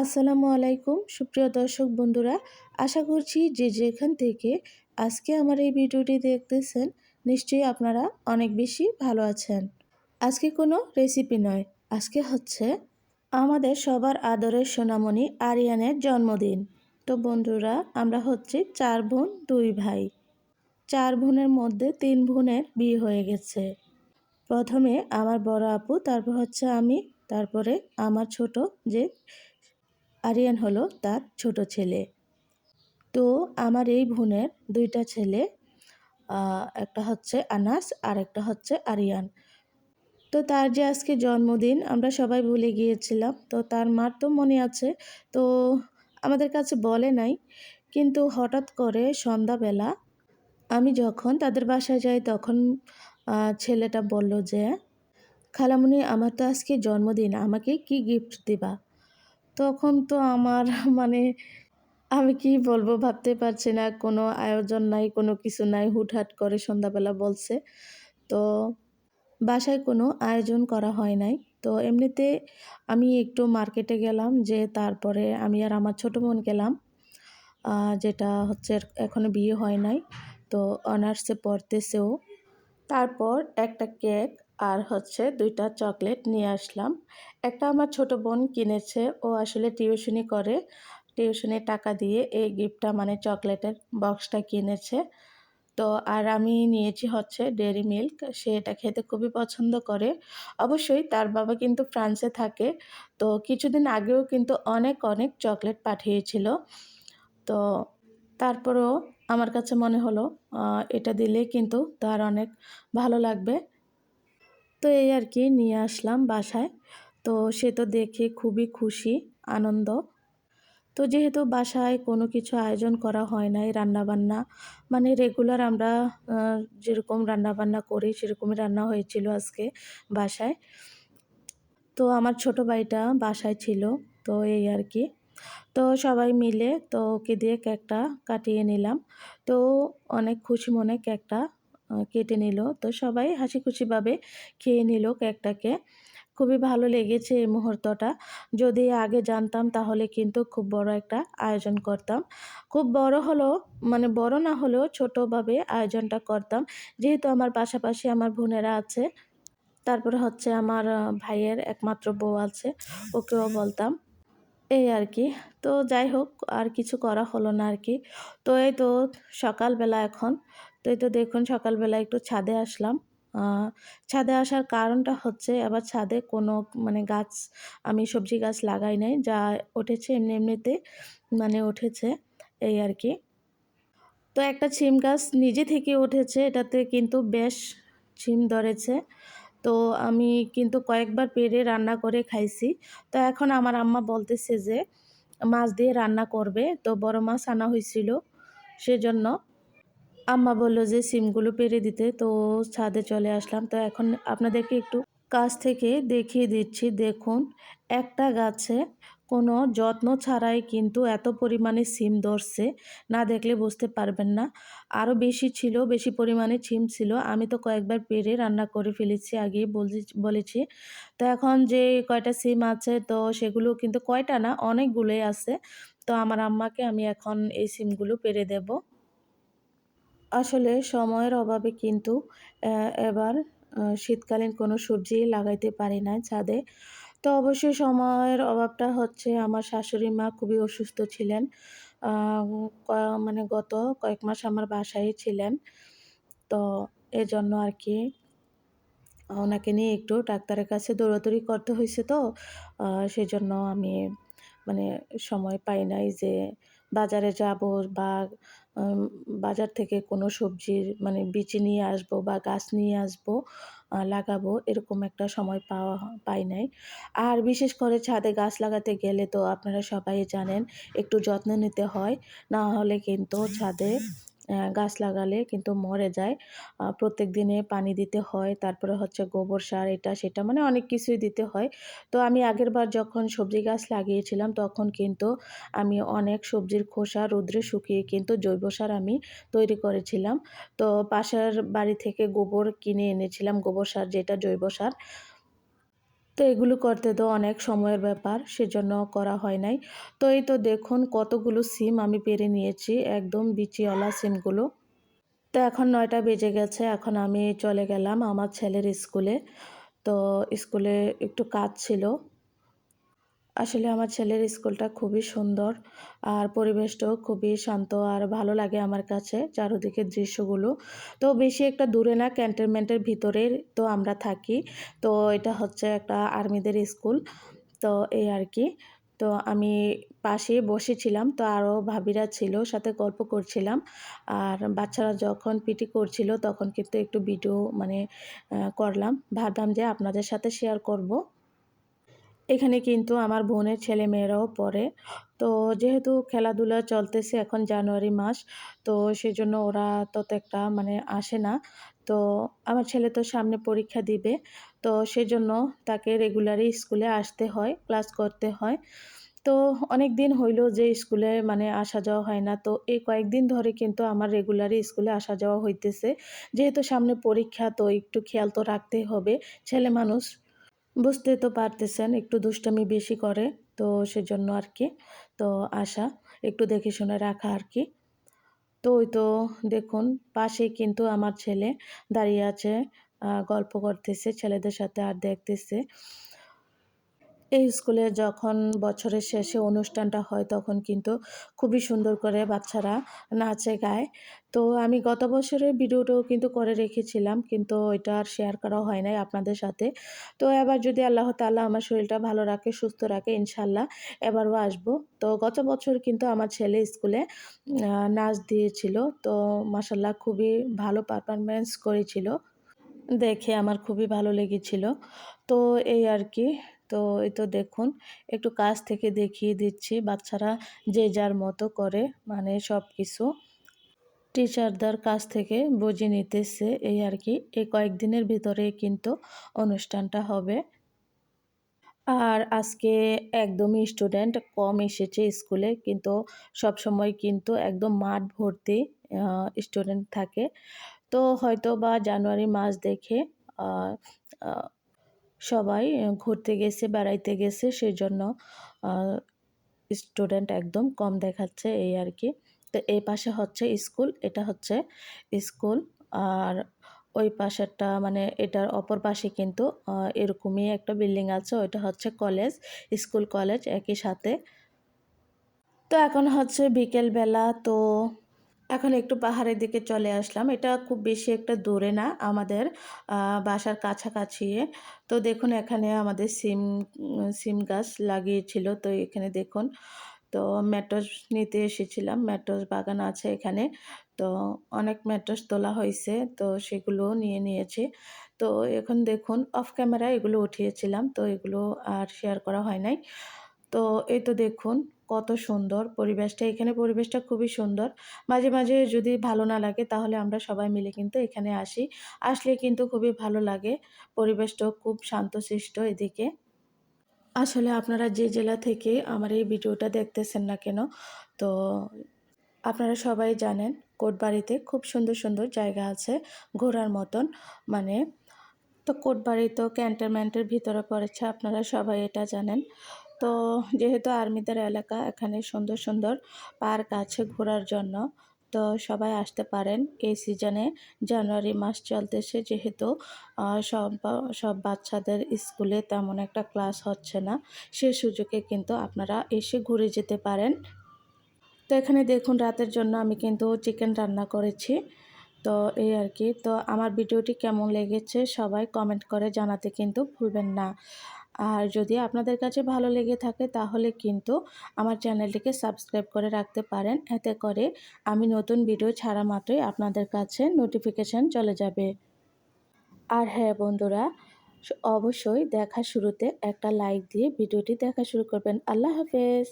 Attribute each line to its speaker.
Speaker 1: আসসালামু আলাইকুম, সুপ্রিয় দর্শক বন্ধুরা, আশা করছি যে যেখান থেকে আজকে আমার এই ভিডিওটি দেখতেছেন, নিশ্চয়ই আপনারা অনেক বেশি ভালো আছেন। আজকে কোনো রেসিপি নয়, আজকে হচ্ছে আমাদের সবার আদরের সোনামণি আরিয়ানের জন্মদিন। তো বন্ধুরা, আমরা হচ্ছে চার বোন, দুই ভাই। চার বোনের মধ্যে তিন বোনের বিয়ে হয়ে গেছে। প্রথমে আমার বড় আপু, তারপর হচ্ছে আমি, তারপরে আমার ছোট যে আরিয়ান হলো তার ছোট ছেলে। তো আমার এই বোনের দুইটা ছেলে একটা হচ্ছে আনাস আর একটা হচ্ছে আরিয়ান। তো তার যে আজকে জন্মদিন, আমরা সবাই ভুলে গিয়েছিলাম। তো তার মার তো মনে আছে, তো আমাদের কাছে বলে নাই। কিন্তু হঠাৎ করে সন্ধ্যাবেলা আমি যখন তাদের বাসায় যাই, তখন ছেলেটা বলল যে, খালামুনি, আমার তো আজকে জন্মদিন, আমাকে কি গিফট দিবা? তখন তো আমার মানে আমি কি বলব ভাবতে পারছি না। কোনো আয়োজন নাই, কোনো কিছু নাই। হুটহাট করে সন্ধ্যাবেলা বলছে। তো বাসায় কোনো আয়োজন করা হয় নাই। তো এমনিতে আমি একটু মার্কেটে গেলাম যে তারপরে আমি আর আমার ছোটো বোন গেলাম। যেটা হচ্ছে এখনও বিয়ে হয় নাই। তো অনার্সে পড়তেছেও। তারপর একটা কেক আর হচ্ছে দুইটা চকলেট নিয়ে আসলাম। একটা আমার ছোট বোন কিনেছে, ও আসলে টিউশনি করে। টিউশনের টাকা দিয়ে এই গিফটটা মানে চকলেটের বক্সটা কিনেছে। তো আর আমি নিয়েছি হচ্ছে ডেরি মিল্ক, সে এটা খেতে খুবই পছন্দ করে। অবশ্যই তার বাবা কিন্তু ফ্রান্সে থাকে, তো কিছুদিন আগেও কিন্তু অনেক অনেক চকলেট পাঠিয়েছিল। তো তারপরেও আমার কাছে মনে হলো এটা দিলে কিন্তু তার অনেক ভালো লাগবে। তো এই আর কি নিয়ে আসলাম বাসায়। তো সে তো দেখে খুবই খুশি, আনন্দ। তো যেহেতু বাসায় কোনো কিছু আয়োজন করা হয় নাই, রান্নাবান্না মানে রেগুলার আমরা যেরকম রান্নাবান্না করি সেরকমই রান্না হয়েছিল আজকে বাসায়। তো আমার ছোট ভাইটা বাসায় ছিল, তো এই আর কি। তো সবাই মিলে তো ওকে দিয়ে কেকটা কাটিয়ে নিলাম। তো অনেক খুশি মনে কেকটা কেটে নিল। তো সবাই হাসি খুশিভাবে খেয়ে নিল কেকটাকে। খুবই ভালো লেগেছে এই মুহূর্তটা। যদি আগে জানতাম তাহলে কিন্তু খুব বড় একটা আয়োজন করতাম। খুব বড় হলো মানে বড় না হলেও ছোটোভাবে আয়োজনটা করতাম। যেহেতু আমার পাশাপাশি আমার বোনেরা আছে, তারপরে হচ্ছে আমার ভাইয়ের একমাত্র বউ আছে, ওকেও বলতাম। এই আর কি। তো যাই হোক, আর কিছু করা হলো না আর কি। তো এই তো সকালবেলা এখন। তো এই তো দেখুন সকালবেলা একটু ছাদে আসলাম। ছাদে আসার কারণটা হচ্ছে আবার ছাদে কোনো মানে গাছ, আমি সবজি গাছ লাগাই নাই, যা উঠেছে এমনি এমনিতে মানে উঠেছে এই আর কি। তো একটা ছিম গাছ নিজে থেকে উঠেছে, এটাতে কিন্তু বেশ ছিম ধরেছে। তো আমি কিন্তু কয়েকবার পেরে রান্না করে খাইছি। তো এখন আমার আম্মা বলতেছে যে, মাছ দিয়ে রান্না করবে, তো বড় মাছ আনা হয়েছিল, সেজন্য আম্মা বলল যে সিমগুলো পেরে দিতে, তো ছাদে চলে আসলাম। তো এখন আপনাদেরকে একটু কাছ থেকে দেখিয়ে দিচ্ছি। দেখুন, একটা গাছে কোনো যত্ন ছাড়াই কিন্তু এত পরিমাণে সিম ধরছে, না দেখলে বুঝতে পারবেন না। আরও বেশি ছিল, বেশি পরিমাণে সিম ছিল। আমি তো কয়েকবার পেরে রান্না করে ফেলেছি আগে বলেছি। তো এখন যে কয়টা সিম আছে, তো সেগুলো কিন্তু কয়টা না, অনেকগুলোই আছে। তো আমার আম্মাকে আমি এখন এই সিমগুলো পেরে দেব। আসলে সময়ের অভাবে কিন্তু এবার শীতকালীন কোনো সবজি লাগাইতে পারি না ছাদে। তো অবশ্যই সময়ের অভাবটা হচ্ছে আমার শাশুড়ি মা খুবই অসুস্থ ছিলেন। মানে গত কয়েক মাস আমার বাসায় ছিলেন। তো এজন্য আর কি, ওনাকে নিয়ে একটু ডাক্তারের কাছে দৌড়াদৌড়ি করতে হয়েছে তো। সেজন্য আমি মানে সময় পাই নাই যে বাজারে যাব বা বাজার থেকে কোনো সবজির মানে বিচি নিয়ে আসব বা গাছ নিয়ে আসব লাগাবো এরকম একটা সময় পাওয়া পাই নাই। আর বিশেষ করে ছাদে গাছ লাগাতে গেলে তো আপনারা সবাই জানেন একটু যত্ন নিতে হয়, না হলে কিন্তু ছাদে গাছ লাগালে কিন্তু মরে যায়। প্রত্যেক দিনে পানি দিতে হয়, তারপরে হচ্ছে গোবর সার, এটা সেটা মানে অনেক কিছুই দিতে হয়। তো আমি আগের বার যখন সবজি গাছ লাগিয়েছিলাম, তখন কিন্তু আমি অনেক সবজির খোসা রোদ্রে শুকিয়ে কিন্তু জৈব সার আমি তৈরি করেছিলাম। তো পাশের বাড়ি থেকে গোবর কিনে এনেছিলাম, গোবর সার যেটা জৈব সার। তো এগুলো করতে তো অনেক সময়ের ব্যাপার, সেজন্য করা হয় নাই। তো এই তো দেখুন কতগুলো সিম আমি পেরে নিয়েছি, একদম বিচিওয়ালা সিমগুলো। তো এখন নয়টা বেজে গেছে, এখন আমি চলে গেলাম আমার ছেলের স্কুলে। তো স্কুলে একটু কাজ ছিল। আসলে আমার ছেলের স্কুলটা খুবই সুন্দর। আর পরিবেশটাও খুবই শান্ত আর ভালো লাগে আমার কাছে চারোদিকের দৃশ্যগুলো। তো বেশি একটা দূরে না, ক্যান্টনমেন্টের ভিতরে তো আমরা থাকি। তো এটা হচ্ছে একটা আর্মিদের স্কুল। তো এই আর কি। তো আমি পাশে বসেছিলাম, তো আরও ভাবিরা ছিল, সাথে গল্প করছিলাম। আর বাচ্চারা যখন পিটি করছিল, তখন কিন্তু একটু ভিডিও মানে করলাম। ভাবলাম যে আপনাদের সাথে শেয়ার করব। এখানে কিন্তু আমার বোনের ছেলে মেয়েরাও পড়ে। তো যেহেতু খেলাধুলা চলতেছে এখন জানুয়ারি মাস, তো সেজন্য ওরা তত একটা মানে আসে না। তো আমার ছেলে তো সামনে পরীক্ষা দিবে, তো সেজন্য তাকে রেগুলারই স্কুলে আসতে হয় ক্লাস করতে হয়। তো অনেক দিন হইল যে স্কুলে মানে আসা যাওয়া হয় না, তো এই কয়েকদিন ধরে কিন্তু আমার রেগুলারই স্কুলে আসা যাওয়া হইতেছে। যেহেতু সামনে পরীক্ষা, তো একটু খেয়াল তো রাখতেই হবে। ছেলে মানুষ বুঝতে তো পারতেছেন, একটু দুষ্টামি বেশি করে, তো সেজন্য আর কি। তো আশা, একটু দেখে শুনে রাখা আর কি। তো ওই তো দেখুন, পাশে কিন্তু আমার ছেলে দাঁড়িয়ে আছে গল্প করতেছে, ছেলেদের সাথে আর দেখতেছে। এই স্কুলে যখন বছরের শেষে অনুষ্ঠানটা হয় তখন কিন্তু খুবই সুন্দর করে বাচ্চারা নাচে, গায়। তো আমি গত বছরের ভিডিওটাও কিন্তু করে রেখেছিলাম, কিন্তু ওইটা আর শেয়ার করা হয় নাই আপনাদের সাথে। তো এবার যদি আল্লাহ তাল্লাহ আমার শরীরটা ভালো রাখে, সুস্থ রাখে ইনশাল্লাহ এবারও আসব। তো গত বছর কিন্তু আমার ছেলে স্কুলে নাচ দিয়েছিল। তো মাসাল্লাহ খুবই ভালো পারফরমেন্স করেছিল। দেখে আমার খুবই ভালো লেগেছিল। তো এই আর কি। তো এই তো দেখুন, একটু কাছ থেকে দেখিয়ে দিচ্ছি বাচ্চারা যে যার মতো করে মানে সব কিছু টিচারদের কাছ থেকে বুঝে নিতেছে এই আর কি এই কয়েকদিনের ভিতরে কিন্তু অনুষ্ঠানটা হবে। আর আজকে একদমই স্টুডেন্ট কম এসেছে স্কুলে, কিন্তু সব সময় কিন্তু একদম মাঠ ভর্তি স্টুডেন্ট থাকে। তো হয়তো বা জানুয়ারি মাস দেখে সবাই ঘুরতে গেছে, বেড়াইতে গেছে সেই জন্য স্টুডেন্ট একদম কম দেখাচ্ছে এই আর কি। তো এই পাশে হচ্ছে স্কুল, এটা হচ্ছে স্কুল, আর ওই পাশেরটা মানে এটার অপর পাশে কিন্তু এরকমই একটা বিল্ডিং আছে, ওইটা হচ্ছে কলেজ, স্কুল কলেজ, একই সাথে। তো এখন হচ্ছে বিকেলবেলা, তো এখন একটু পাহাড়ের দিকে চলে আসলাম। এটা খুব বেশি একটা দূরে না, আমাদের বাসার কাছাকাছি। তো দেখুন, এখানে আমাদের সিম সিম গাছ লাগিয়েছিল। তো এখানে দেখুন, তো ম্যাটস নিতে এসেছিলাম। ম্যাটস বাগান আছে এখানে। তো অনেক ম্যাটস তোলা হয়েছে। তো সেগুলো নিয়ে নিয়েছি। তো এখন দেখুন, অফ ক্যামেরা এগুলো উঠিয়েছিলাম। তো এগুলো আর শেয়ার করা হয় নাই। তো এই তো দেখুন কত সুন্দর পরিবেশটা, এখানে পরিবেশটা খুবই সুন্দর। মাঝে মাঝে যদি ভালো না লাগে তাহলে আমরা সবাই মিলে কিন্তু এখানে আসি। আসলে কিন্তু খুবই ভালো লাগে। পরিবেশটাও খুব শান্তশিষ্ট এদিকে। আসলে আপনারা যে জেলা থেকে আমার এই ভিডিওটা দেখতেছেন না কেন, তো আপনারা সবাই জানেন কোটবাড়িতে খুব সুন্দর সুন্দর জায়গা আছে ঘোরার মতন। মানে তো কোটবাড়ি তো ক্যান্টনমেন্টের ভিতরে পড়েছে, আপনারা সবাই এটা জানেন। তো যেহেতু আর্মিদের এলাকা, এখানে সুন্দর সুন্দর পার্ক আছে ঘোরার জন্য, তো সবাই আসতে পারেন। এই সিজনে জানুয়ারি মাস চলতেছে যেহেতু সব সব বাচ্চাদের স্কুলে তেমন একটা ক্লাস হচ্ছে না। সে সুযোগে কিন্তু আপনারা এসে ঘুরে যেতে পারেন। তো এখানে দেখুন, রাতের জন্য আমি কিন্তু চিকেন রান্না করেছি। তো এই আর কি, তো আমার ভিডিওটি কেমন লেগেছে সবাই কমেন্ট করে জানাতে কিন্তু ভুলবেন না। আর যদি আপনাদের কাছে ভালো লেগে থাকে তাহলে কিন্তু আমার চ্যানেলটিকে সাবস্ক্রাইব করে রাখতে পারেন। এতে করে আমি নতুন ভিডিও ছাড়া মাত্রই আপনাদের কাছে নোটিফিকেশান চলে যাবে। আর হ্যাঁ বন্ধুরা, অবশ্যই দেখা শুরুতে একটা লাইক দিয়ে ভিডিওটি দেখা শুরু করবেন। আল্লাহ হাফেজ।